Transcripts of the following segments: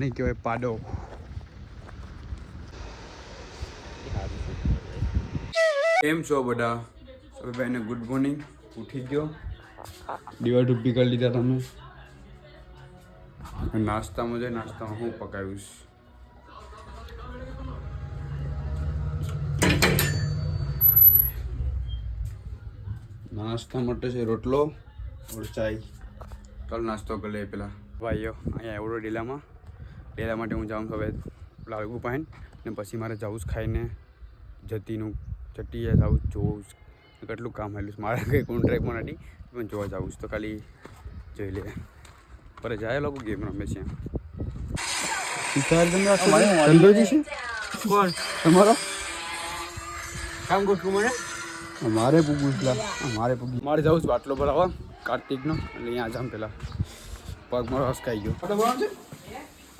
નહીં કહેવાય પાડો કેમ છો બધા હવે ભાઈને ગુડ મોર્નિંગ ઉઠી ગયો દીવા ડૂબી કરી લીધા તમે નાસ્તામાં જાય નાસ્તામાં હું પકાવીશ નાસ્તા માટે છે રોટલો ઓર ચાય ચાલ નાસ્તો કરી લઈએ પેલા ભાઈઓ અહીંયા એવડો ડેલામાં ડેલા માટે હું જાઉં હવે લાલગુ પાઈન ને પછી મારે જવું જ ખાઈને. જતીનું જતી જવું જોઉં જોવું કેટલું કામ આવેલું મારે કંઈ કોન્ટ્રાક્ટમાં નથી પણ જોવા જવું તો ખાલી જોઈ લે. પર જાય લોકો ગેમ રમે છે. ચંદ્રજી છે? કોણ? તમારો? કામ કરશું મને? મારે પૂગું પેલા મારે મારે જવું છે બાટલો ભરાવા કાર્તિકનો. એટલે અહીંયા જામ પેલા. પગ મારો હસકાઈ ગયો. બાટલો ભરાવાનો છે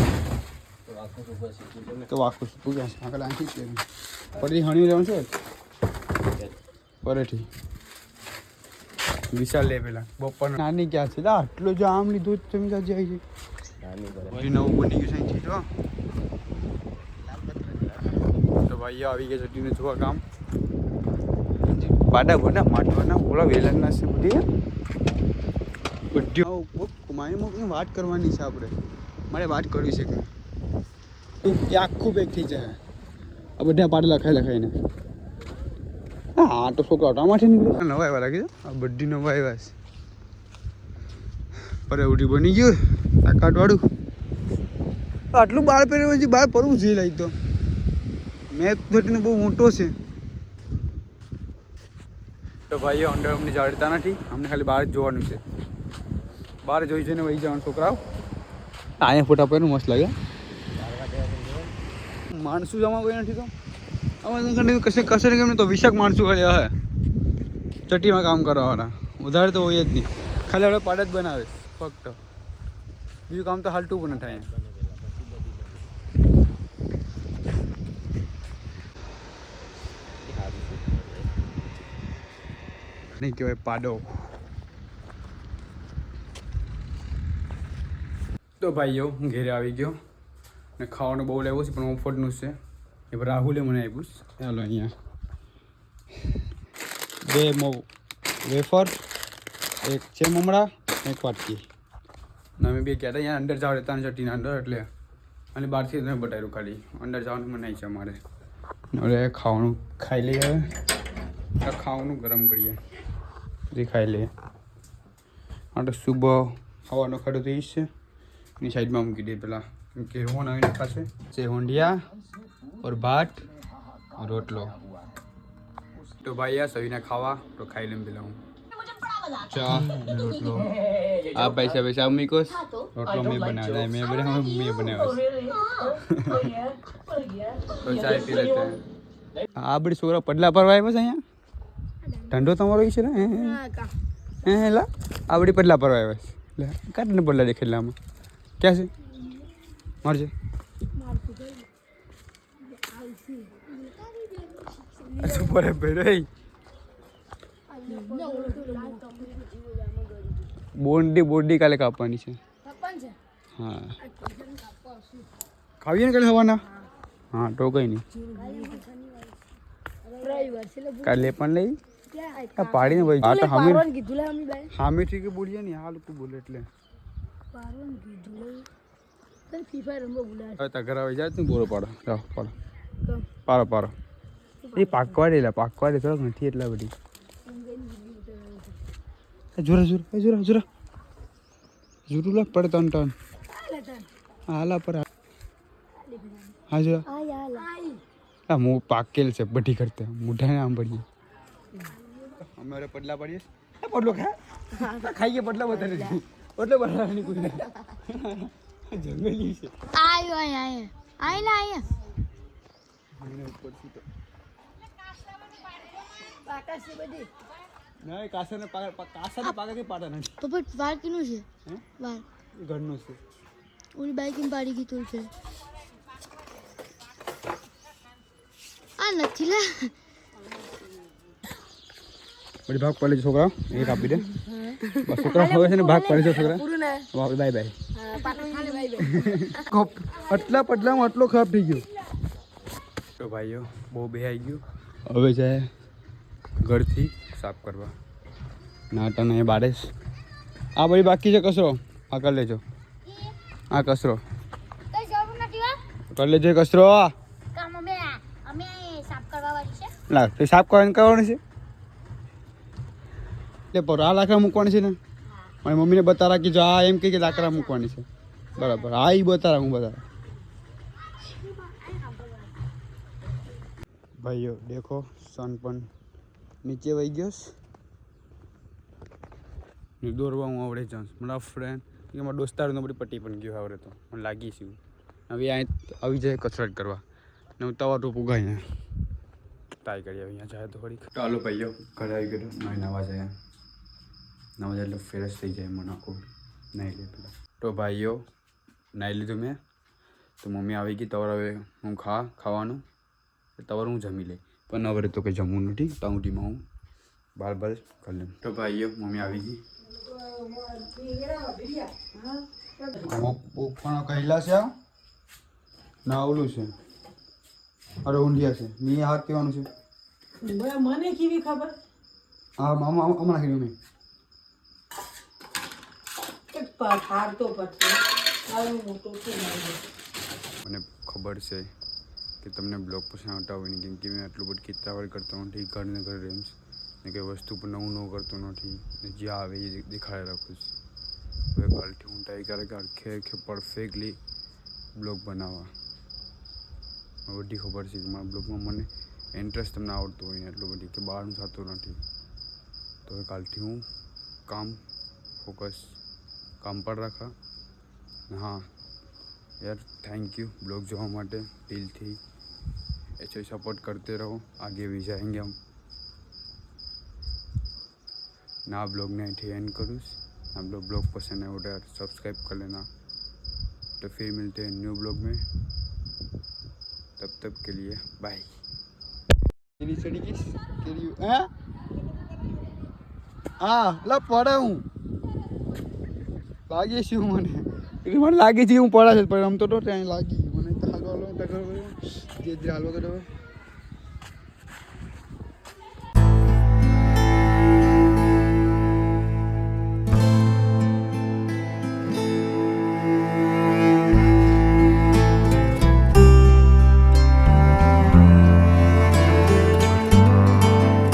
તો વાકું છું તું ક્યાં છે આગળ આંખી જ લેવું ફરીથી હણી લેવાનું છે પરેઠી વિશાલ લે પેલા બપોર નાની ક્યાં છે લા આટલો જો આમ લીધું જ તમે ક્યાં જાય છે ભાઈ નવું બની ગયું છે અહીંથી જો તો ભાઈઓ આવી ગયા ચટીને જોવા કામ પાડા બના માટવાના ઓલા વેલણના છે બધી બધી મારી મોકની વાત કરવાની છે આપણે મારે વાત કરવી છે કે એ આખું પેક થઈ જાય. આ બધા પાડા લખાઈ લખાઈને હા તો છોકરા ટમાટે નીકળ્યો નવા આવ્યા લાગી આ બધી નવા આવ્યા છે. પરે ઉડી બની ગયું તાકાત વાળું આટલું બાર પહેર્યું પછી બહાર પડવું જોઈએ લાગી તો. મેં થટીને બહુ મોટો છે. તો ભાઈઓ અંદર અમને જાણતા નથી. અમને ખાલી બહાર જ જોવાનું છે. બહાર જોઈ જઈને ને વહી જવાનું છોકરાઓ. અહીંયા ફોટા પહેરું મસ્ત લાગે. માણસું જમા કોઈ નથી તો અમે તો કશે કશે ને કેમ તો વિશાખ માણસું કર્યા હે ચટીમાં કામ કરવાવાળા વધારે તો હોય જ નહીં ખાલી આપણે પાડ જ બનાવે ફક્ત બીજું કામ તો હાલતું પણ ન થાય નહીં કહેવાય પાડો તો ભાઈઓ હું ઘેરે આવી ગયો ને ખાવાનું બહુ લાવ્યું છે, પણ ઓફરનું છે. એ રાહુલે મને આપ્યું છે. ચાલો અહીંયા. બે મો, વેફર, એક છે મમરા, એક વાટકી. અમે બે કહેતા અહીંયા અંદર જાવ ત્રણ ચટ્ટીના અંદર, એટલે અને બહારથી તમે બતાવ્યું ખાલી. અંદર જવાનું મનાય છે અમારે. હવે ખાવાનું ખાઈ લઈએ હવે. ખાવાનું ગરમ કરીએ. પછી ખાઈ લઈએ. આ તો સુબહ હવાનો ખાડો થઈ છે. એની સાઈડમાં મૂકી દઈએ પેલા. રોહન આવી નાખાશે છે? હોંડિયા ઓર ભાત ઓર રોટલો. તો ભાઈ આ સવીને ખાવા તો ખાઈ લેમ પેલા લઉં રોટલો. આ પૈસા પૈસા મૂકો રોટલો મેં બનાવ્યો. મેં બનાવ્યો મેં બનાવ્યો તો ચાય પી લેતે. हैं. આ બધી છોકરા પડલા પર આવ્યા છે અહીંયા? ઠંડો તમારો છે ને? હે, લા. આ બધી પડલા પર આવ્યા છે લે કાઢ ને પડલા દેખેલા આમાં. ક્યાં છે? મારજે અચ્છા પર બેરે બોન્ડી બોન્ડી કાલે કાપવાની છે હા ખાવીએ ને કાલે હવાના હા તો કઈ નહીં કાલે પણ લઈ આ પાડીને ભાઈ આ તો હામી હામી થી કે બોલીએ ને આ લોકો બોલે એટલે હવે તા ઘર આવી જાય તું બોલો પાડો. જાઓ પાડો. પાડો પાડો. એ પાકવા પાકવા દે થોડોક નથી એટલા બધી. જોરા જોરા જોરા જોરા. જોરું લા પડે તન ટન. હાલા પર હા જોરા. આ પાકેલ છે બધી કરતે. મુઢાને આમ પડીએ અમારે પડલા પડીએ એ પડલો ખા. ખાઈએ પડલા વધારે પડલો વધારે નહીં કોઈ જંગલી છે આયો આયો આયો આયલા આયા ના કાસાને કાસાને પાકા પાટા નથી પપ્પા વાર કેનું છે હે? વાર ઘરનું છે ઓલી બાઈક પાડી ગઈ છે આ નથી લા પછી ભાગ પડે છે છોકરા એક આપી દે બસ છોકરા હવે છે ને ભાગ પડે છે છોકરા બાય બાય આટલા પટલામાં આટલો ખરાબ થઈ ગયો. તો ભાઈઓ બહુ બે આવી ગયું. હવે જાય ઘરથી સાફ કરવા. નાટા નહીં બાળેશ આ ભાઈ બાકી છે કચરો. આ કરી લેજો. આ કચરો. કરી લેજો કચરો સાફ કરવાનું કરવાનું છે? એટલે પર આ લાકડા મૂકવાની છે ને? મારી મમ્મીને બતારા કે જો આ એમ કે લાકડા મૂકવાની છે. બરાબર. આ ઈ બતારા, હું બતારા. ભાઈઓ, દેખો, સન પણ નીચે વહી ગયો. ને દોરવા હું આવડે જાઉં છું. મારા ફ્રેન્ડ મારા દોસ્તારનો બધી પટ્ટી પણ ગયો આવડે તો. મને લાગી છે હવે અહીં આવી જાય કસરત કરવા. ને હું તવા ટોપ ઉગાઈને. ટ્રાય કરી અહીંયા જાય તો થોડીક ચાલો ભાઈઓ, ઘરે આવી ગયો. નવા જાય. જાય એટલે ફ્રેશ થઈ જાય મને આખું નહીં લે પેલા. તો ભાઈઓ નાહી લીધું મેં. તો મમ્મી આવી ગઈ તવર હવે હું ખા ખાવાનું. તવર હું જમી લઈ. પણ હવે તો કંઈ જમવું નથી તાઉટીમાં હું બાર બાર કરી લઉં. તો ભાઈઓ મમ્મી આવી ગઈ. પણ કહેલા છે? ના ઓલું છે. અરે ઊંધિયા છે. મી હાથ કહેવાનું છે? મને કેવી ખબર? હા મામા હમણાં કીધું મેં મને ખબર છે કે તમને બ્લોગ પસંદ આવતા હોય ને કેમ કે મેં આટલું બધું કિતાવડ કરતો નથી ઘરને ઘર રેમ્સ ને કંઈ વસ્તુ પણ નવું નવું કરતો નથી ને જ્યાં આવે એ દેખાડે રાખું છું. હવે કાલથી હું ટ્રાય કરે કે આખે આખે પરફેક્ટલી બ્લોગ બનાવવા. બધી ખબર છે કે મારા બ્લોગમાં મને ઇન્ટરેસ્ટ તમને આવડતું હોય એટલું બધી કે બહારનું થતું નથી. તો હવે કાલથી હું કામ ફોકસ કામ પર રાખા ને હા यार थैंक यू ब्लॉग જોવા માટે દિલથી ऐसे सपोर्ट करते रहो आगे भी जाएंगे हम ना ब्लॉग ने ऐसे एंड करूँ आप लोग ब्लॉग पसंद है उधर सब्सक्राइब कर लेना तो फिर मिलते हैं न्यू ब्लॉग में तब तक के लिए बाय तेरी चढ़ी किस तेरी हैं હા લા પડે હું લાગે છે મને. એટલે મને લાગે છે હું પડે છે પણ આમ તો ત્યાં લાગી મને તો હાલવા લો જે હાલવા તો